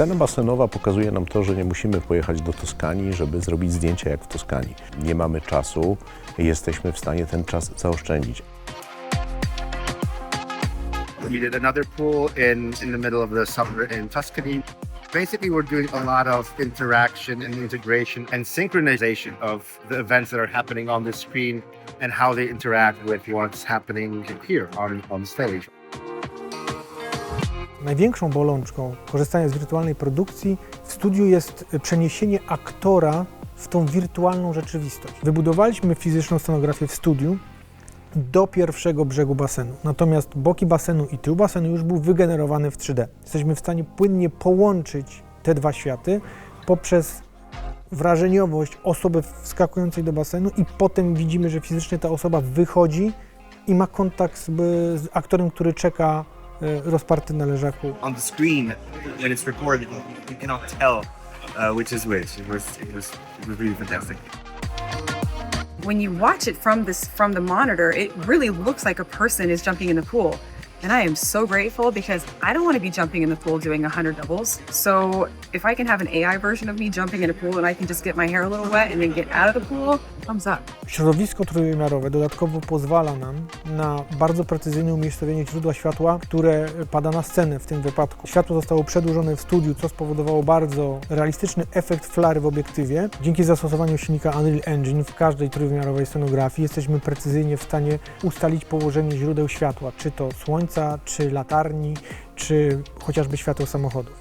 Scena basenowa pokazuje nam to, że nie musimy pojechać do Toskanii, żeby zrobić zdjęcia jak w Toskanii. Nie mamy czasu, jesteśmy w stanie ten czas zaoszczędzić. We did another pool in, in the middle of the summer in Tuscany. Basically, we're doing a lot of interaction and integration and synchronization of the events that are happening on the screen and how they interact with what's happening here on, on stage. Największą bolączką korzystania z wirtualnej produkcji w studiu jest przeniesienie aktora w tą wirtualną rzeczywistość. Wybudowaliśmy fizyczną scenografię w studiu do pierwszego brzegu basenu. Natomiast boki basenu i tył basenu już był wygenerowany w 3D. Jesteśmy w stanie płynnie połączyć te dwa światy poprzez wrażeniowość osoby wskakującej do basenu i potem widzimy, że fizycznie ta osoba wychodzi i ma kontakt z, z aktorem, który czeka rozparty na leżaku. on the screen when it's recorded, you cannot tell uh, which is which. It was it was it was really fantastic. when you watch it from this from the monitor, it really looks like a person is jumping in the pool. And I am so grateful because I don't want to be jumping in the pool doing 100 doubles. So if I can have an AI version of me jumping in a pool and I can just get my hair a little wet and then get out of the pool, thumbs up. Środowisko trójwymiarowe dodatkowo pozwala nam na bardzo precyzyjne umiejscowienie źródła światła, które pada na scenę w tym wypadku. Światło zostało przedłużone w studiu, co spowodowało bardzo realistyczny efekt flary w obiektywie. Dzięki zastosowaniu silnika Unreal Engine w każdej trójwymiarowej scenografii jesteśmy precyzyjnie w stanie ustalić położenie źródeł światła, czy to słońca, czy latarni, czy chociażby świateł samochodów.